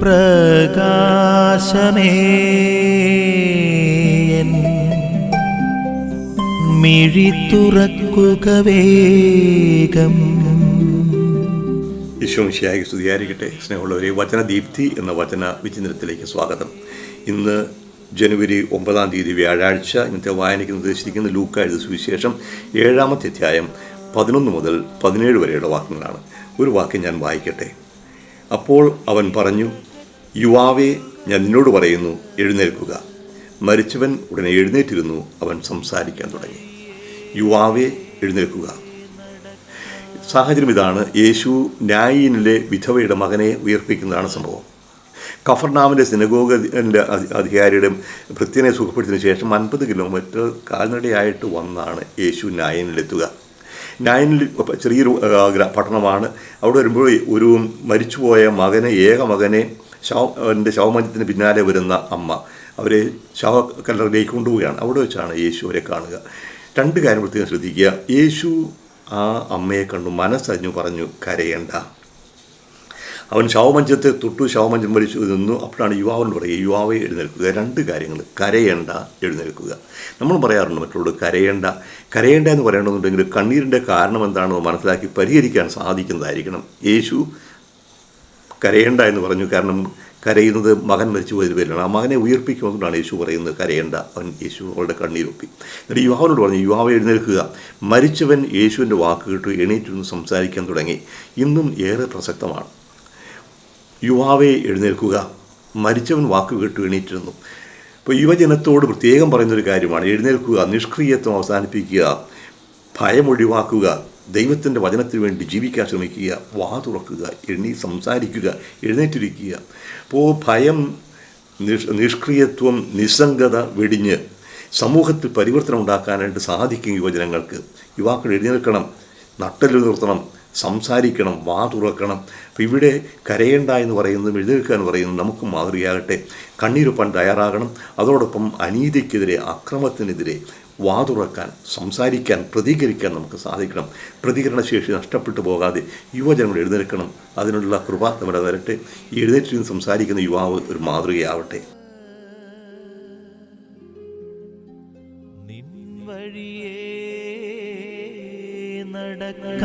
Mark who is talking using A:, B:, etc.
A: പ്രകാശമേ. മിഴി തുറക്കുക വേഗം.
B: ഈശോമിശിയായി സ്തുതിയായിരിക്കട്ടെ. സ്നേഹമുള്ളവരെ വചനദീപ്തി എന്ന വചന വിചിന്തനത്തിലേക്ക് സ്വാഗതം. ഇന്ന് ജനുവരി ഒമ്പതാം തീയതി വ്യാഴാഴ്ച ഇന്നത്തെ വായനയ്ക്ക് നിർദ്ദേശിച്ചിരിക്കുന്ന ലൂക്ക എഴുത സുവിശേഷം ഏഴാമത്തെ അധ്യായം പതിനൊന്ന് മുതൽ പതിനേഴ് വരെയുള്ള വാക്യങ്ങളാണ്. ഒരു വാക്യം ഞാൻ വായിക്കട്ടെ. അപ്പോൾ അവൻ പറഞ്ഞു യുവാവേ ഞാൻ നിന്നോട് പറയുന്നു എഴുന്നേൽക്കുക. മരിച്ചവൻ ഉടനെ എഴുന്നേറ്റിരുന്നു അവൻ സംസാരിക്കാൻ തുടങ്ങി. യുവാവെ എഴുന്നേൽക്കുക. സാഹചര്യം ഇതാണ് യേശു ന്യായീനിലെ വിധവയുടെ മകനെ ഉയർപ്പിക്കുന്നതാണ് സംഭവം. കഫർനാമിന്റെ സിനഗോഗിന്റെ അധികാരിയുടെ ഭൃത്യനെ സുഖപ്പെടുത്തിയതിനു ശേഷം അൻപത് കിലോമീറ്റർ കാൽനടയായിട്ട് വന്നാണ് യേശു ന്യായനിലെത്തുക ന്യായനിൽ ചെറിയൊരു പട്ടണമാണ്. അവിടെ വരുമ്പോൾ ഒരു മരിച്ചുപോയ മകനെ ഏക മകനെ ശവ എന്റെ ശവമഞ്ചത്തിന് പിന്നാലെ വരുന്ന അമ്മ. അവരെ ശവക്കല്ലറിലേക്ക് കൊണ്ടുപോവുകയാണ്. അവിടെ വെച്ചാണ് യേശു അവരെ കാണുക. രണ്ട് കാര്യം പ്രത്യേകം ശ്രദ്ധിക്കുക. യേശു ആ അമ്മയെ കണ്ടു മനസ്സറിഞ്ഞു പറഞ്ഞു കരയേണ്ട. അവൻ ശവമഞ്ചത്തെ തൊട്ടു ശവമഞ്ചം വലിച്ചു നിന്നു. അപ്പോഴാണ് യുവാവിനോട് പറയുക യുവാവെ എഴുന്നേൽക്കുക. രണ്ട് കാര്യങ്ങൾ കരയേണ്ട എഴുന്നേൽക്കുക. നമ്മൾ പറയാറുണ്ട് മറ്റുള്ളവർ കരയേണ്ട. കരയേണ്ട എന്ന് പറയണമെന്നുണ്ടെങ്കിൽ കണ്ണീരിന്റെ കാരണം എന്താണെന്ന് മനസ്സിലാക്കി പരിഹരിക്കാൻ സാധിക്കുന്നതായിരിക്കണം. യേശു കരയേണ്ട എന്ന് പറഞ്ഞു. കാരണം കരയുന്നത് മകൻ മരിച്ചു പോയതിന് പേരിലാണ്. ആ മകനെ ഉയർപ്പിക്കുമെന്നുകൊണ്ടാണ് യേശു പറയുന്നത് കരയേണ്ട അവൻ യേശു അവളുടെ കണ്ണീരൊപ്പി. എന്നിട്ട് യുവാവിനോട് പറഞ്ഞു യുവാവ് എഴുന്നേൽക്കുക. മരിച്ചവൻ യേശുവിന്റെ വാക്ക് കേട്ടു എണീറ്റിരുന്ന് സംസാരിക്കാൻ തുടങ്ങി. ഇന്നും ഏറെ പ്രസക്തമാണ്. യുവാവെ എഴുന്നേൽക്കുക. മരിച്ചവൻ വാക്ക് കേട്ടു എണീറ്റിരുന്നു. ഇപ്പോൾ യുവജനത്തോട് പ്രത്യേകം പറയുന്നൊരു കാര്യമാണ് എഴുന്നേൽക്കുക നിഷ്ക്രിയത്വം അവസാനിപ്പിക്കുക ഭയം ഒഴിവാക്കുക ദൈവത്തിന്റെ വചനത്തിന് വേണ്ടി ജീവിക്കാൻ ശ്രമിക്കുക വാ തുറക്കുക എണ്ണി സംസാരിക്കുക എഴുന്നേറ്റിരിക്കുക. അപ്പോൾ ഭയം നിഷ് നിഷ്ക്രിയത്വം നിസ്സംഗത വെടിഞ്ഞ് സമൂഹത്തിൽ പരിവർത്തനം ഉണ്ടാക്കാനായിട്ട് സാധിക്കും യുവജനങ്ങൾക്ക്. യുവാക്കൾ എഴുന്നേൽക്കണം നട്ടൽ നിർത്തണം സംസാരിക്കണം വാ തുറക്കണം. അപ്പം ഇവിടെ കരയേണ്ട എന്ന് പറയുന്നതും എഴുന്നേൽക്കുക എന്ന് പറയുന്നതും നമുക്ക് മാതൃകയാകട്ടെ. കണ്ണീരുപ്പാൻ തയ്യാറാകണം. അതോടൊപ്പം അനീതിക്കെതിരെ അക്രമത്തിനെതിരെ വാ തുറക്കാൻ സംസാരിക്കാൻ പ്രതികരിക്കാൻ നമുക്ക് സാധിക്കണം. പ്രതികരണശേഷി നഷ്ടപ്പെട്ടു പോകാതെ യുവജനങ്ങൾ എഴുന്നേൽക്കണം. അതിനുള്ള കൃപ നമ്മുടെ വരട്ടെ. എഴുന്നേറ്റിരുന്ന് സംസാരിക്കുന്ന യുവാവ് ഒരു മാതൃകയാവട്ടെ. നടക്ക